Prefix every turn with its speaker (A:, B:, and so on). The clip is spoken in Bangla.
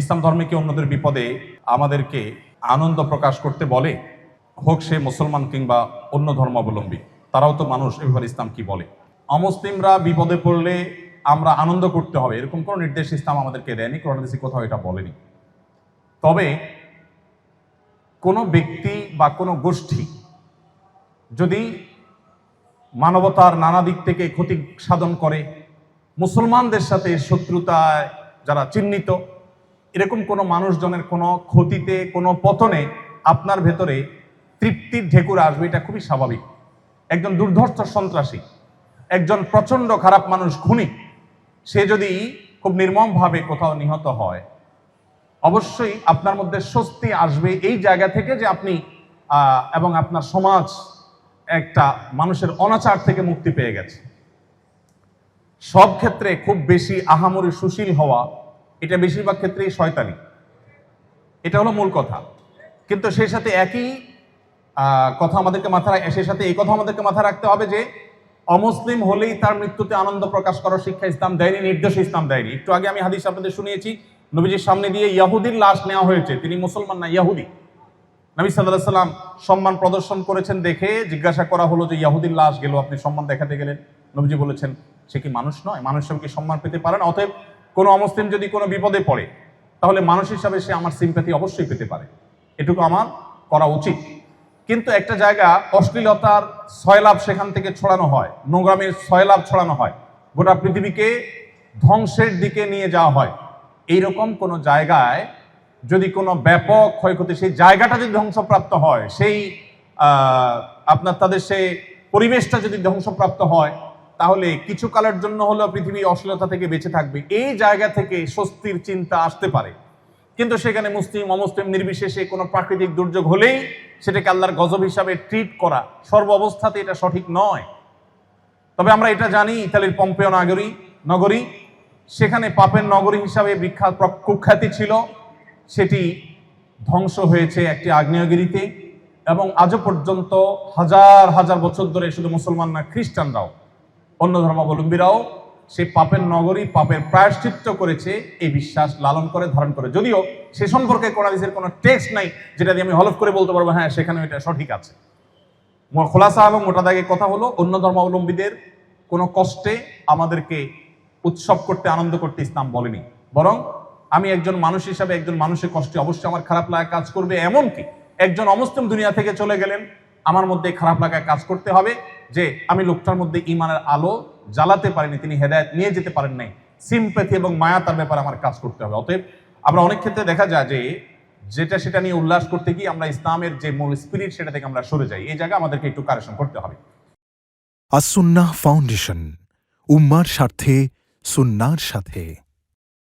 A: ইসলাম ধর্মে কি অন্যদের বিপদে আমাদেরকে আনন্দ প্রকাশ করতে বলে? হোক সে মুসলমান কিংবা অন্য ধর্মাবলম্বী, তারাও তো মানুষ এবার ইসলাম কি বলে? অমুসলিমরা বিপদে পড়লে আমরা আনন্দ করতে হবে, এরকম কোনো নির্দেশ ইসলাম আমাদেরকে দেয়নি, কোরআন হাদিসে কোথাও এটা বলেনি। তবে কোনো ব্যক্তি বা কোনো গোষ্ঠী যদি মানবতার নানা দিক থেকে ক্ষতি সাধন করে, মুসলমানদের সাথে শত্রুতায় যারা চিহ্নিত এরকম কোনো মানুষজনের কোনো ক্ষতিতে, কোনো পতনে আপনার ভেতরে তৃপ্তির ঢেকুর আসবে, এটা খুবই স্বাভাবিক। একজন দুর্ধর্ষ সন্ত্রাসী, একজন প্রচণ্ড খারাপ মানুষ, খুনি, সে যদি খুব নির্মমভাবে কোথাও নিহত হয়, অবশ্যই আপনার মধ্যে স্বস্তি আসবে এই জায়গা থেকে যে আপনি এবং আপনার সমাজ একটা মানুষের অনাচার থেকে মুক্তি পেয়ে গেছে। সব ক্ষেত্রে খুব বেশি আহামরি সুশীল হওয়া এটা বেশিরভাগ ক্ষেত্রেই শয়তানি। এটা হলো মূল কথা। কিন্তু সেই সাথে একই কথা আমাদেরকে মাথা সেই সাথে এই কথা আমাদেরকে মাথায় রাখতে হবে যে, অমুসলিম হলেই তার মৃত্যুতে আনন্দ প্রকাশ করার শিক্ষা ইসলাম দেয়নি, নির্দেশ ইসলাম দেয়নি। একটু আগে আমি হাদিস আপনাদের শুনিয়েছি, নবীজির সামনে দিয়ে ইয়াহুদির লাশ নেওয়া হয়েছে। তিনি মুসলমান না, ইয়াহুদি। নবী সাল্লাহ সাল্লাম সম্মান প্রদর্শন করেছেন দেখে জিজ্ঞাসা করা হলো যে, ইয়াহুদির লাশ গেল, আপনি সম্মান দেখাতে গেলেন? নবীজি বলেছেন, সে কি মানুষ নয়? মানুষ কি সম্মান পেতে পারে না? অতএব কোনো অমুসলিম যদি কোনো বিপদে পড়ে, তাহলে মানুষ হিসাবে সে আমার সিম্প্যাথি অবশ্যই পেতে পারে। এটুকু আমার করা উচিত। কিন্তু একটা জায়গা অশ্লীলতার সয়লাভ সেখান থেকে ছড়ানো হয়, নোংরামের সয়লাভ ছড়ানো হয়, গোটা পৃথিবীকে ধ্বংসের দিকে নিয়ে যাওয়া হয়। এইরকম কোনো জায়গায় যদি কোনো ব্যাপক ক্ষয়ক্ষতি, সেই জায়গাটা যদি ধ্বংসপ্রাপ্ত হয়, সেই আপনার তাদের সেই পরিবেশটা যদি ধ্বংসপ্রাপ্ত হয় তাহলে কিছু কালের জন্য হলেও পৃথিবী অশ্লীলতা থেকে বেঁচে থাকবে। এই জায়গা থেকে স্বস্তির চিন্তা আসতে পারে। কিন্তু সেখানে মুসলিম, অমুসলিম নির্বিশেষে কোনো প্রাকৃতিক দুর্যোগ হলেই সেটাকে আল্লাহর গজব হিসাবে ট্রিট করা সর্ব অবস্থাতে এটা সঠিক নয়। তবে আমরা এটা জানি, ইতালির পম্পেয় নাগরী, নগরী, সেখানে পাপের নগরী হিসাবে বিখ্যাত কুখ্যাতি ছিল। সেটি ধ্বংস হয়েছে একটি আগ্নেয়গিরিতে এবং আজও পর্যন্ত হাজার হাজার বছর ধরে শুধু মুসলমান না, খ্রিস্টানরাও। অন্য ধর্মাবলম্বীরাও সেই পাপের নগরী, পাপের প্রায়শ্চিত্ত করেছে, এই বিশ্বাস লালন করে, ধারণ করে। যদিও সে সম্পর্কে কোরআনিসের কোনো টেক্সট নাই, যেটা দিয়ে আমি হলফ করে বলতে পারব হ্যাঁ সেখানে এটা সঠিক আছে। খোলাসা এবং মোটা দাগে কথা হলো, অন্য ধর্মাবলম্বীদের কোনো কষ্টে আমাদেরকে উৎসব করতে, আনন্দ করতে ইসলাম বলেনি। বরং আমি একজন মানুষ হিসাবে একজন মানুষের কষ্টে অবশ্যই আমার খারাপ লাগা কাজ করবে, এমনকি একজন অমুসলিম দুনিয়া থেকে চলে গেলেন, আমার মধ্যে খারাপ লাগা কাজ করতে হবে। যে আমি লোকটার মধ্যে ইমানের আলো জ্বালাতে পারিনি, তিনি হেদায়ত নিয়ে যেতে পারেন নাই। সিম্প্যাথি এবং মায়া তার ব্যাপারে আমার কাজ করতে হবে। অতএব আমরা অনেক ক্ষেত্রে দেখা যায় যে যেটা সেটা নিয়ে উল্লাস করতে গিয়ে আমরা ইসলামের যে মূল স্পিরিট সেটা থেকে আমরা সরে যাই। এই জায়গায় আমাদেরকে একটু কারেকশন করতে হবে।
B: আসুন্নাহ ফাউন্ডেশন, উম্মার স্বার্থে, সুন্নার সাথে।